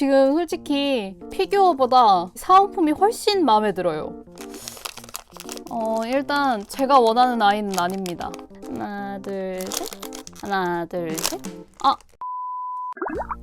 지금 솔직히 피규어보다 사은품이 훨씬 마음에 들어요. 어, 일단 제가 원하는 아이는 아닙니다. 하나, 둘, 셋. 하나, 둘, 셋. 아!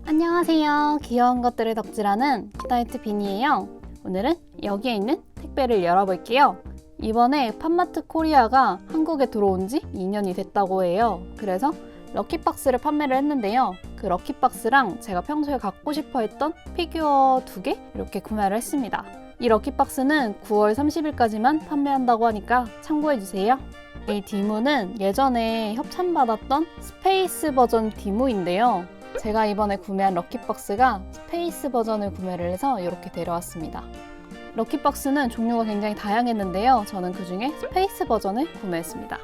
안녕하세요. 귀여운 것들을 덕질하는 키다이트 비니예요. 오늘은 여기에 있는 택배를 열어볼게요. 이번에 팜마트 코리아가 한국에 들어온 지 2년이 됐다고 해요. 그래서 럭키박스를 판매를 했는데요. 그 럭키박스랑 제가 평소에 갖고 싶어 했던 피규어 두 개 이렇게 구매를 했습니다. 이 럭키박스는 9월 30일까지만 판매한다고 하니까 참고해주세요. 이 디무는 예전에 협찬받았던 스페이스 버전 디무인데요. 제가 이번에 구매한 럭키박스가 스페이스 버전을 구매를 해서 이렇게 데려왔습니다. 럭키박스는 종류가 굉장히 다양했는데요. 저는 그 중에 스페이스 버전을 구매했습니다.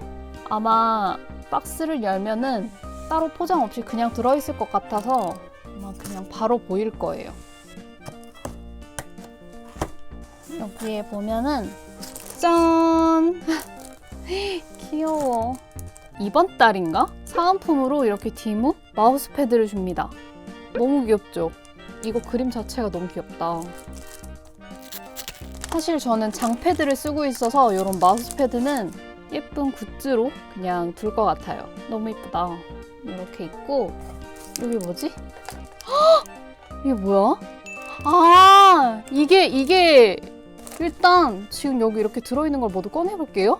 아마 박스를 열면은 따로 포장 없이 그냥 들어있을 것 같아서 아마 그냥 바로 보일 거예요. 여기에 보면은 짠! 귀여워. 이번 달인가? 사은품으로 이렇게 디무 마우스 패드를 줍니다. 너무 귀엽죠? 이거 그림 자체가 너무 귀엽다. 사실 저는 장패드를 쓰고 있어서 이런 마우스 패드는 예쁜 굿즈로 그냥 둘 것 같아요. 너무 예쁘다. 이렇게 있고 여기 뭐지? 헉! 이게 뭐야? 아 이게 이게 일단 지금 여기 이렇게 들어있는 걸 모두 꺼내볼게요.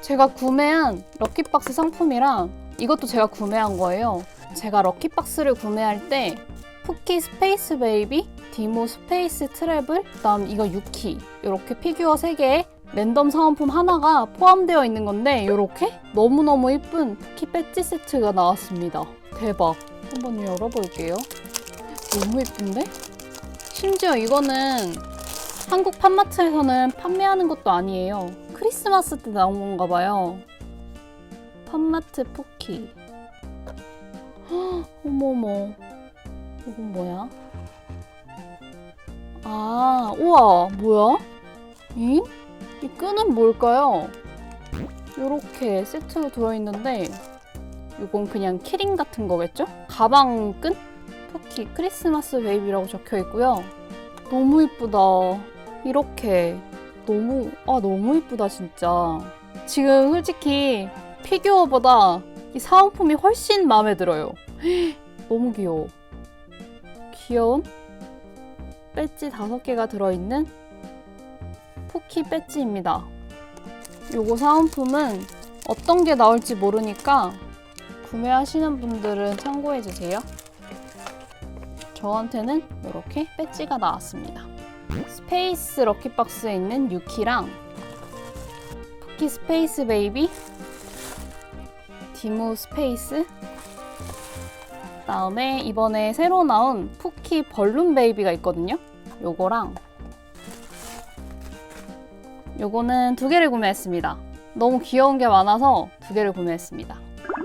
제가 구매한 럭키박스 상품이랑 이것도 제가 구매한 거예요. 제가 럭키박스를 구매할 때 푸키 스페이스 베이비, 디모 스페이스 트래블, 그다음 이거 유키 이렇게 피규어 3개에 랜덤 사은품 하나가 포함되어 있는 건데 이렇게 너무너무 예쁜 푸키 배지 세트가 나왔습니다. 대박. 한번 열어볼게요. 너무 예쁜데? 심지어 이거는 한국 팜마트에서는 판매하는 것도 아니에요. 크리스마스 때 나온 건가 봐요. 팜마트 푸키. 헉, 어머머. 이건 뭐야? 아, 우와, 뭐야? 잉? 이 끈은 뭘까요? 이렇게 세트로 들어있는데 이건 그냥 키링 같은 거겠죠? 가방 끈? 푸키 크리스마스 베이비라고 적혀 있고요. 너무 이쁘다. 이렇게 너무 아 너무 이쁘다 진짜. 지금 솔직히 피규어보다 이 사은품이 훨씬 마음에 들어요. 너무 귀여워. 귀여운 배지 다섯 개가 들어있는 포키 배지입니다. 요거 사은품은 어떤 게 나올지 모르니까 구매하시는 분들은 참고해주세요. 저한테는 이렇게 배지가 나왔습니다. 스페이스 럭키박스에 있는 유키랑 포키 스페이스 베이비, 디무 스페이스, 그다음에 이번에 새로 나온 푸키 벌룬 베이비가 있거든요. 요거랑 요거는 두 개를 구매했습니다. 너무 귀여운 게 많아서 두 개를 구매했습니다.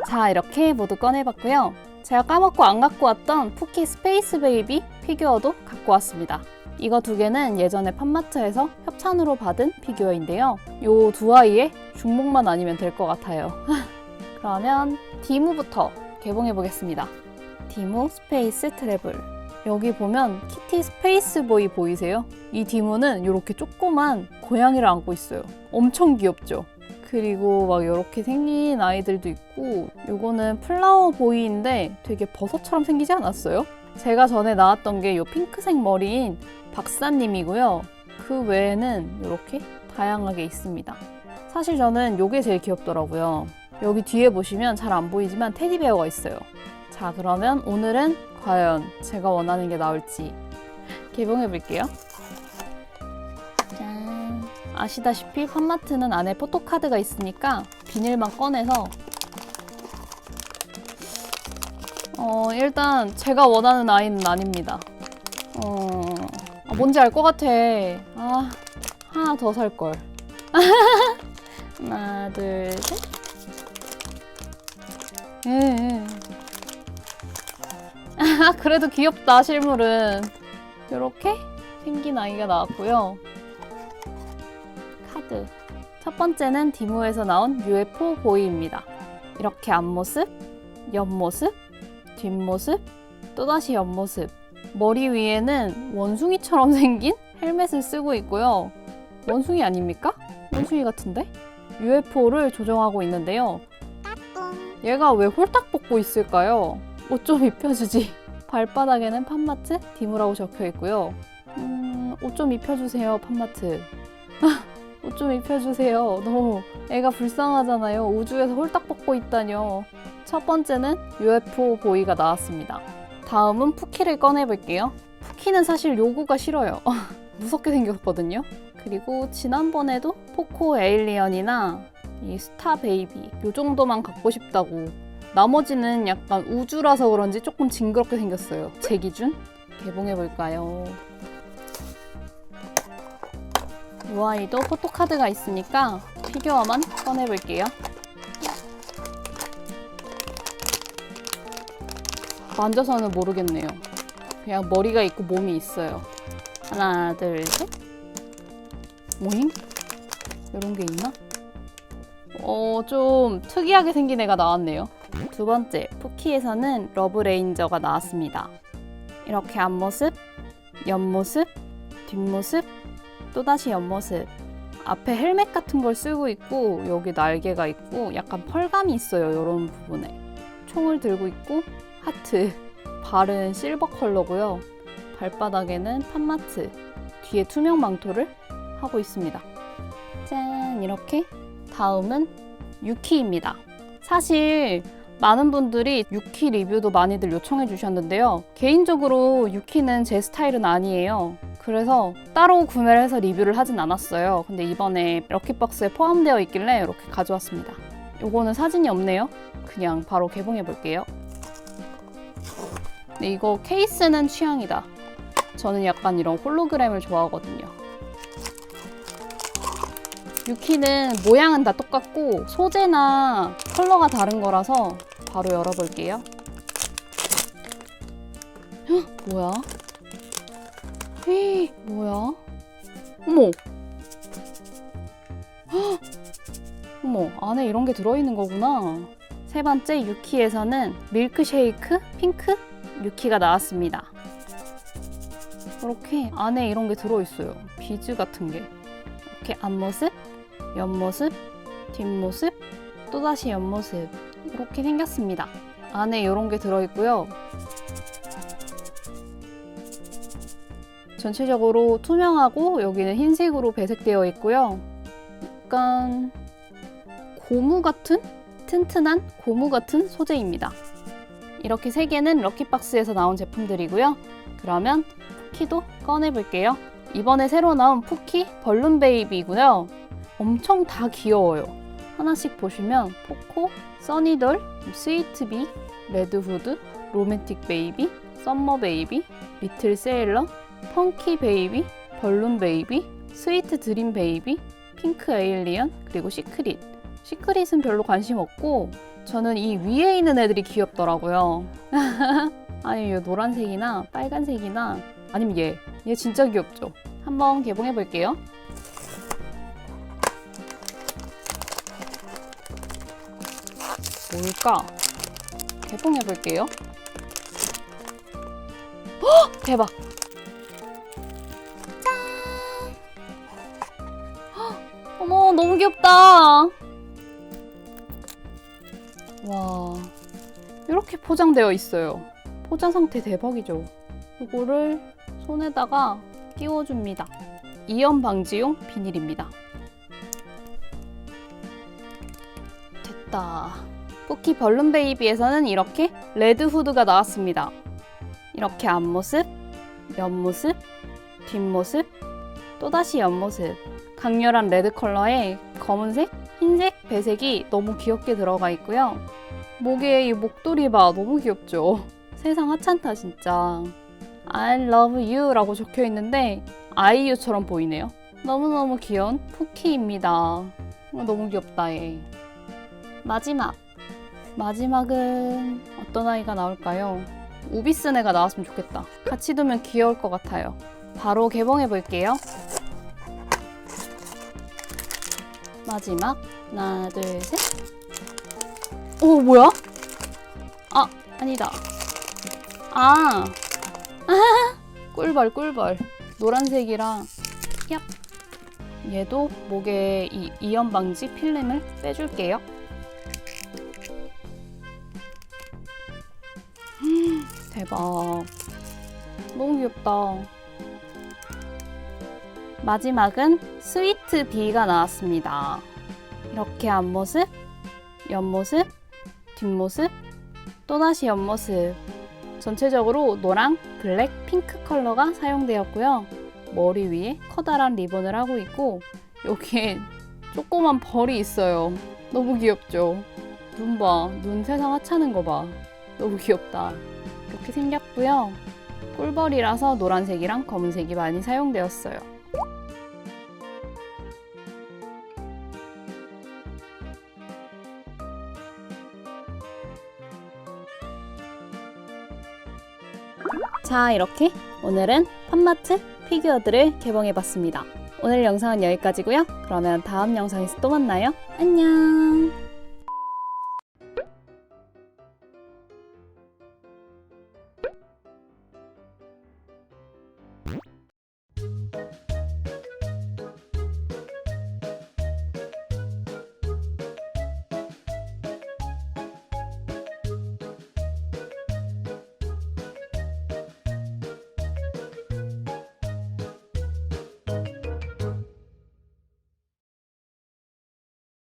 자, 이렇게 모두 꺼내봤고요. 제가 까먹고 안 갖고 왔던 푸키 스페이스 베이비 피규어도 갖고 왔습니다. 이거 두 개는 예전에 팜마트에서 협찬으로 받은 피규어인데요. 요 두 아이의 중목만 아니면 될 것 같아요. 그러면 디무부터 개봉해 보겠습니다. 디무 스페이스 트래블. 여기 보면 키티 스페이스 보이 보이세요? 이 디무는 이렇게 조그만 고양이를 안고 있어요. 엄청 귀엽죠? 그리고 막 이렇게 생긴 아이들도 있고 요거는 플라워 보이인데 되게 버섯처럼 생기지 않았어요? 제가 전에 나왔던 게요 핑크색 머리인 박사님이고요. 그 외에는 이렇게 다양하게 있습니다. 사실 저는 요게 제일 귀엽더라고요. 여기 뒤에 보시면 잘 안 보이지만 테디베어가 있어요. 자, 그러면 오늘은 과연 제가 원하는 게 나올지 개봉해 볼게요. 짠. 아시다시피 팜마트는 안에 포토카드가 있으니까 비닐만 꺼내서 어, 일단 제가 원하는 아이는 아닙니다. 어, 아, 뭔지 알 것 같아. 아, 하나 더 살 걸. 하나, 둘, 셋. 음. 아, 그래도 귀엽다, 실물은. 이렇게 생긴 아이가 나왔고요. 카드. 첫 번째는 디모에서 나온 UFO 보이입니다. 이렇게 앞모습, 옆모습, 뒷모습, 또다시 옆모습. 머리 위에는 원숭이처럼 생긴 헬멧을 쓰고 있고요. 원숭이 아닙니까? 원숭이 같은데? UFO를 조정하고 있는데요. 얘가 왜 홀딱 벗고 있을까요? 옷 좀 입혀주지. 발바닥에는 팜마트 디무라고 적혀 있고요. 음, 옷 좀 입혀주세요, 팜마트. 옷 좀 입혀주세요. 너무 애가 불쌍하잖아요. 우주에서 홀딱 벗고 있다뇨. 첫 번째는 UFO 보이가 나왔습니다. 다음은 푸키를 꺼내볼게요. 푸키는 사실 요구가 싫어요. 무섭게 생겼거든요. 그리고 지난번에도 포코 에일리언이나 이 스타 베이비 요 정도만 갖고 싶다고 나머지는 약간 우주라서 그런지 조금 징그럽게 생겼어요. 제 기준 개봉해볼까요? 이 아이도 포토카드가 있으니까 피규어만 꺼내볼게요. 만져서는 모르겠네요. 그냥 머리가 있고 몸이 있어요. 하나, 둘, 셋. 모잉? 이런 게 있나? 어, 좀 특이하게 생긴 애가 나왔네요. 두 번째, 푸키에서는 러브레인저가 나왔습니다. 이렇게 앞모습, 옆모습, 뒷모습, 또다시 옆모습. 앞에 헬멧 같은 걸 쓰고 있고, 여기 날개가 있고, 약간 펄감이 있어요, 이런 부분에. 총을 들고 있고, 하트. 발은 실버 컬러고요. 발바닥에는 팜마트. 뒤에 투명 망토를 하고 있습니다. 짠, 이렇게. 다음은 유키입니다. 사실 많은 분들이 유키 리뷰도 많이들 요청해 주셨는데요. 개인적으로 유키는 제 스타일은 아니에요. 그래서 따로 구매를 해서 리뷰를 하진 않았어요. 근데 이번에 럭키박스에 포함되어 있길래 이렇게 가져왔습니다. 요거는 사진이 없네요. 그냥 바로 개봉해 볼게요. 이거 케이스는 취향이다. 저는 약간 이런 홀로그램을 좋아하거든요. 유키는 모양은 다 똑같고 소재나 컬러가 다른 거라서 바로 열어볼게요. 헉, 뭐야? 헤이, 뭐야? 어머! 헉, 어머, 안에 이런 게 들어있는 거구나. 세 번째 유키에서는 밀크쉐이크 핑크 유키가 나왔습니다. 이렇게 안에 이런 게 들어있어요. 비즈 같은 게. 이렇게 앞모습, 옆모습, 뒷모습, 또다시 옆모습 이렇게 생겼습니다. 안에 이런 게 들어있고요. 전체적으로 투명하고 여기는 흰색으로 배색되어 있고요. 약간 고무 같은 튼튼한 고무 같은 소재입니다. 이렇게 세 개는 럭키박스에서 나온 제품들이고요. 그러면 푸키도 꺼내볼게요. 이번에 새로 나온 푸키 벌룬 베이비고요. 엄청 다 귀여워요. 하나씩 보시면 포코, 써니돌, 스위트비, 레드후드, 로맨틱 베이비, 썸머 베이비, 리틀 세일러, 펑키 베이비, 벌룬 베이비, 스위트 드림 베이비, 핑크 에일리언, 그리고 시크릿. 시크릿은 별로 관심 없고 저는 이 위에 있는 애들이 귀엽더라고요. 아니, 이 노란색이나 빨간색이나 아니면 얘. 얘 진짜 귀엽죠? 한번 개봉해 볼게요. 뭘까? 개봉해 볼게요. 헉! 대박! 짠! 헉! 어머, 너무 귀엽다! 와, 이렇게 포장되어 있어요. 포장 상태 대박이죠? 이거를 손에다가 끼워줍니다. 이염 방지용 비닐입니다. 됐다. 포키 벌룬 베이비에서는 이렇게 레드 후드가 나왔습니다. 이렇게 앞모습, 옆모습, 뒷모습, 또다시 옆모습. 강렬한 레드 컬러에 검은색, 흰색, 배색이 너무 귀엽게 들어가 있고요. 목에 이 목도리 봐. 너무 귀엽죠? 세상 하찮다, 진짜. I love you 라고 적혀 있는데 아이유처럼 보이네요. 너무너무 귀여운 푸키입니다. 어, 너무 귀엽다, 얘. 마지막. 마지막은 어떤 아이가 나올까요? 우비슨 애가 나왔으면 좋겠다. 같이 두면 귀여울 것 같아요. 바로 개봉해 볼게요. 마지막. 하나, 둘, 셋. 오, 뭐야? 아, 아니다. 아, 아 꿀벌 꿀벌 노란색이랑 얍 얘도 목에 이 이연 방지 필름을 빼줄게요. 대박 너무 귀엽다. 마지막은 스위트 B가 나왔습니다. 이렇게 앞모습, 옆모습, 뒷모습, 또다시 옆모습. 전체적으로 노랑, 블랙, 핑크 컬러가 사용되었고요. 머리 위에 커다란 리본을 하고 있고 여기에 조그만 벌이 있어요. 너무 귀엽죠? 눈 봐. 눈 세상 하찮은 거 봐. 너무 귀엽다. 이렇게 생겼고요. 꿀벌이라서 노란색이랑 검은색이 많이 사용되었어요. 자, 이렇게 오늘은 팜마트 피규어들을 개봉해봤습니다. 오늘 영상은 여기까지고요. 그러면 다음 영상에서 또 만나요. 안녕!